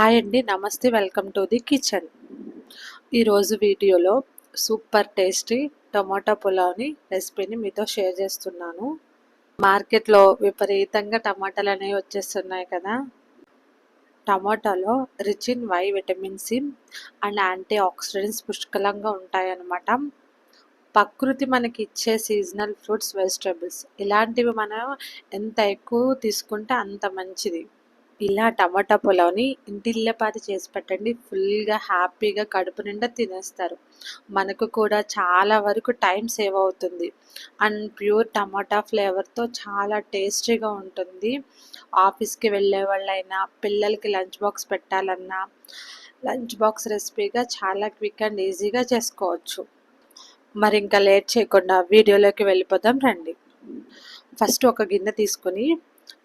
Hi అండి నమస్తే welcome to the kitchen. ఈరోజు వీడియోలో సూపర్ టేస్టీ టమాటా పులావ్ని రెసిపీని మీతో షేర్ చేస్తున్నాను. మార్కెట్లో విపరీతంగా టమాటాలు అనేవి వచ్చేస్తున్నాయి కదా. టమాటాలో రిచ్ ఇన్ వై vitamin C and antioxidants పుష్కలంగా ఉంటాయన్నమాట. ప్రకృతి మనకి ఇచ్చే సీజనల్ ఫ్రూట్స్ వెజిటేబుల్స్ ఇలాంటివి మనం ఎంత ఎక్కువ తీసుకుంటే అంత మంచిది. ఇలా టమాటా పులావ్ని ఇంటిల్లపాతి చేసి పెట్టండి. ఫుల్గా హ్యాపీగా కడుపు నిండా తినేస్తారు. మనకు కూడా చాలా వరకు టైం సేవ్ అవుతుంది. అండ్ ప్యూర్ టమాటా ఫ్లేవర్తో చాలా టేస్టీగా ఉంటుంది. ఆఫీస్కి వెళ్ళే వాళ్ళైనా పిల్లలకి లంచ్ బాక్స్ పెట్టాలన్నా లంచ్ బాక్స్ రెసిపీగా చాలా క్విక్ అండ్ ఈజీగా చేసుకోవచ్చు. మరి ఇంకా లేట్ చేయకుండా వీడియోలోకి వెళ్ళిపోదాం రండి. ఫస్ట్ ఒక గిన్నె తీసుకొని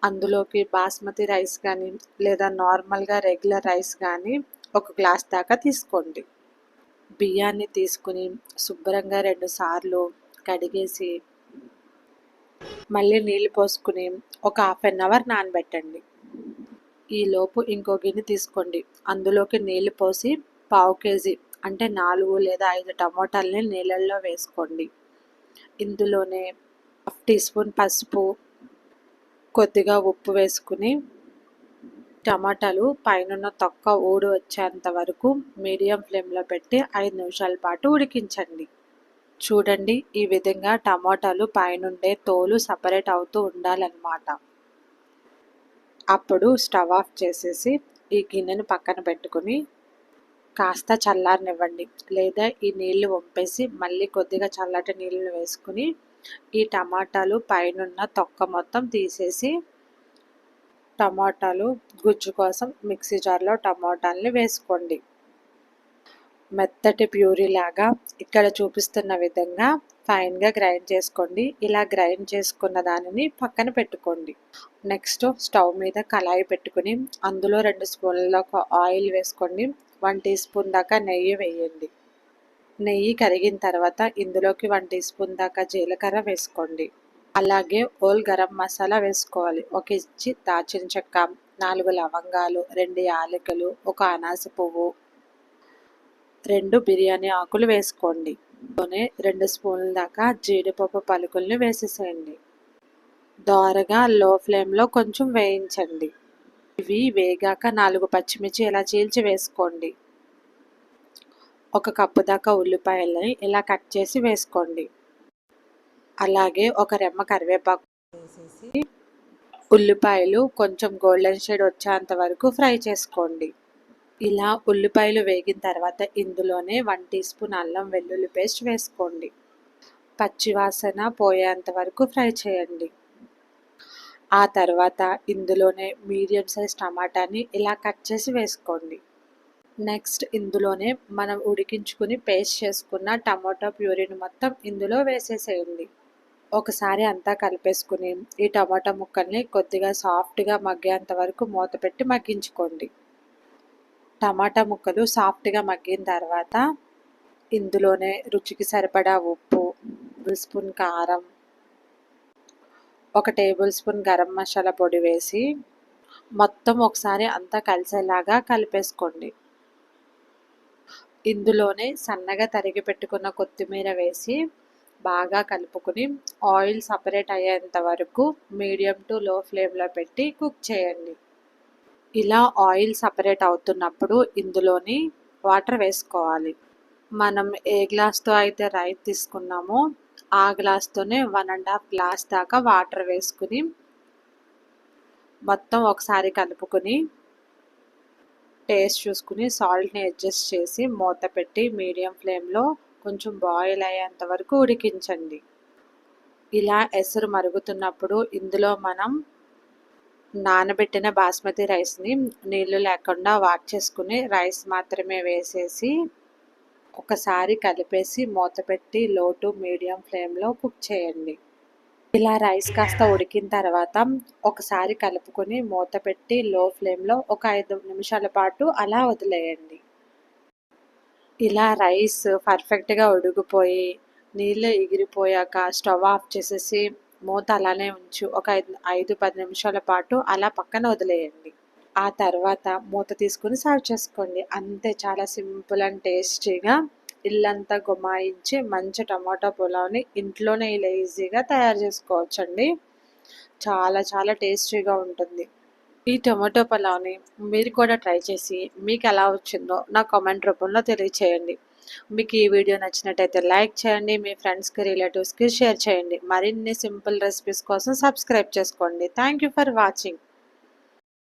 అందులోకి బాస్మతి రైస్ కానీ లేదా నార్మల్గా రెగ్యులర్ రైస్ కానీ ఒక గ్లాస్ దాకా తీసుకోండి. బియ్యాన్ని తీసుకుని శుభ్రంగా రెండు సార్లు కడిగేసి మళ్ళీ నీళ్ళు పోసుకుని ఒక హాఫ్ అన్ అవర్ నానబెట్టండి. ఈలోపు ఇంకో గిన్నె తీసుకోండి. అందులోకి నీళ్ళు పోసి పావు కేజీ అంటే నాలుగు లేదా ఐదు టమోటాలని నీళ్ళల్లో వేసుకోండి. ఇందులోనే హాఫ్ టీ స్పూన్ పసుపు కొద్దిగా ఉప్పు వేసుకుని టమాటాలు పైన తొక్క ఊడి వచ్చేంత వరకు మీడియం ఫ్లేమ్లో పెట్టి ఐదు నిమిషాల పాటు ఉడికించండి. చూడండి ఈ విధంగా టమాటాలు పైనుండే తోలు సపరేట్ అవుతూ ఉండాలన్నమాట. అప్పుడు స్టవ్ ఆఫ్ చేసేసి ఈ గిన్నెను పక్కన పెట్టుకుని కాస్త చల్లారనివ్వండి. లేదా ఈ నీళ్ళు వంపేసి మళ్ళీ కొద్దిగా చల్లటి నీళ్ళను వేసుకుని ఈ టమాటాలు పైనున్న తొక్క మొత్తం తీసేసి టమాటాలు గుజ్జు కోసం మిక్సీ జార్లో టమాటాలని వేసుకోండి. మెత్తటి ప్యూరీ లాగా ఇక్కడ చూపిస్తున్న విధంగా ఫైన్గా గ్రైండ్ చేసుకోండి. ఇలా గ్రైండ్ చేసుకున్న దానిని పక్కన పెట్టుకోండి. నెక్స్ట్ స్టవ్ మీద కళాయి పెట్టుకుని అందులో రెండు స్పూన్ల ఆయిల్ వేసుకోండి. వన్ టీ స్పూన్ దాకా నెయ్యి వేయండి. నెయ్యి కరిగిన తర్వాత ఇందులోకి వన్ టీ స్పూన్ దాకా జీలకర్ర వేసుకోండి. అలాగే ఓల్ గరం మసాలా వేసుకోవాలి. ఒక ఇచ్చి దాచిన చెక్క నాలుగు లవంగాలు రెండు యాలకులు ఒక అనాస పువ్వు రెండు బిర్యానీ ఆకులు వేసుకోండి. రెండు స్పూన్ల దాకా జీడిపప్పు పలుకుల్ని వేసేసేయండి. దోరగా లో ఫ్లేమ్లో కొంచెం వేయించండి. ఇవి వేగాక నాలుగు పచ్చిమిర్చి ఇలా చీల్చి వేసుకోండి. ఒక కప్పు దాకా ఉల్లిపాయలని ఇలా కట్ చేసి వేసుకోండి. అలాగే ఒక రెమ్మ కరివేపాకు వేసేసి ఉల్లిపాయలు కొంచెం గోల్డెన్ షేడ్ వచ్చేంత వరకు ఫ్రై చేసుకోండి. ఇలా ఉల్లిపాయలు వేగిన తర్వాత ఇందులోనే వన్ టీ స్పూన్ అల్లం వెల్లుల్లి పేస్ట్ వేసుకోండి. పచ్చివాసన పోయేంత వరకు ఫ్రై చేయండి. ఆ తర్వాత ఇందులోనే మీడియం సైజ్ టమాటాని ఇలా కట్ చేసి వేసుకోండి. నెక్స్ట్ ఇందులోనే మనం ఉడికించుకుని పేస్ట్ చేసుకున్న టమాటో ప్యూరీని మొత్తం ఇందులో వేసేసేయండి. ఒకసారి అంతా కలిపేసుకుని ఈ టమాటా ముక్కల్ని కొద్దిగా సాఫ్ట్గా మగ్గేంత వరకు మూత పెట్టి మగ్గించుకోండి. టమాటా ముక్కలు సాఫ్ట్గా మగ్గిన తర్వాత ఇందులోనే రుచికి సరిపడా ఉప్పు టేబుల్ స్పూన్ కారం ఒక టేబుల్ స్పూన్ గరం మసాలా పొడి వేసి మొత్తం ఒకసారి అంతా కలిసేలాగా కలిపేసుకోండి. ఇందులోనే సన్నగా తరిగి పెట్టుకున్న కొత్తిమీర వేసి బాగా కలుపుకుని ఆయిల్ సపరేట్ అయ్యేంత వరకు మీడియం టు లో ఫ్లేమ్లో పెట్టి కుక్ చేయండి. ఇలా ఆయిల్ సపరేట్ అవుతున్నప్పుడు ఇందులోని వాటర్ వేసుకోవాలి. మనం ఏ గ్లాస్తో అయితే రైస్ తీసుకున్నామో ఆ గ్లాస్తోనే వన్ అండ్ హాఫ్ గ్లాస్ దాకా వాటర్ వేసుకుని మొత్తం ఒకసారి కలుపుకొని టేస్ట్ చూసుకుని సాల్ట్ని అడ్జస్ట్ చేసి మూత పెట్టి మీడియం ఫ్లేమ్లో కొంచెం బాయిల్ అయ్యేంత వరకు ఉడికించండి. ఇలా ఎసరు మరుగుతున్నప్పుడు ఇందులో మనం నానబెట్టిన బాస్మతి రైస్ని నీళ్ళు లేకుండా వాక్ చేసుకుని రైస్ మాత్రమే వేసేసి ఒకసారి కలిపేసి మూత పెట్టి లో టు మీడియం ఫ్లేమ్లో కుక్ చేయండి. ఇలా రైస్ కాస్త ఉడికిన తర్వాత ఒకసారి కలుపుకొని మూత పెట్టి లో ఫ్లేమ్లో ఒక ఐదు నిమిషాల పాటు అలా వదిలేయండి. ఇలా రైస్ పర్ఫెక్ట్గా ఉడికిపోయి నీళ్ళు ఎగిరిపోయాక స్టవ్ ఆఫ్ చేసేసి మూత అలానే ఉంచు ఒక ఐదు ఐదు పది నిమిషాల పాటు అలా పక్కన వదిలేయండి. ఆ తర్వాత మూత తీసుకుని సర్వ్ చేసుకోండి. అంతే చాలా సింపుల్ అండ్ టేస్టీగా ఇల్లంతా గుమాయించి మంచి టమాటా పులావ్ని ఇంట్లోనే ఇలా ఈజీగా తయారు చేసుకోవచ్చండి. చాలా చాలా టేస్టీగా ఉంటుంది. ఈ టొమాటో పులావ్ని మీరు కూడా ట్రై చేసి మీకు ఎలా వచ్చిందో నా కామెంట్ రూపంలో తెలియచేయండి. మీకు ఈ వీడియో నచ్చినట్టయితే లైక్ చేయండి మీ ఫ్రెండ్స్కి రిలేటివ్స్కి షేర్ చేయండి. మరిన్ని సింపుల్ రెసిపీస్ కోసం సబ్స్క్రైబ్ చేసుకోండి. Thank you for watching.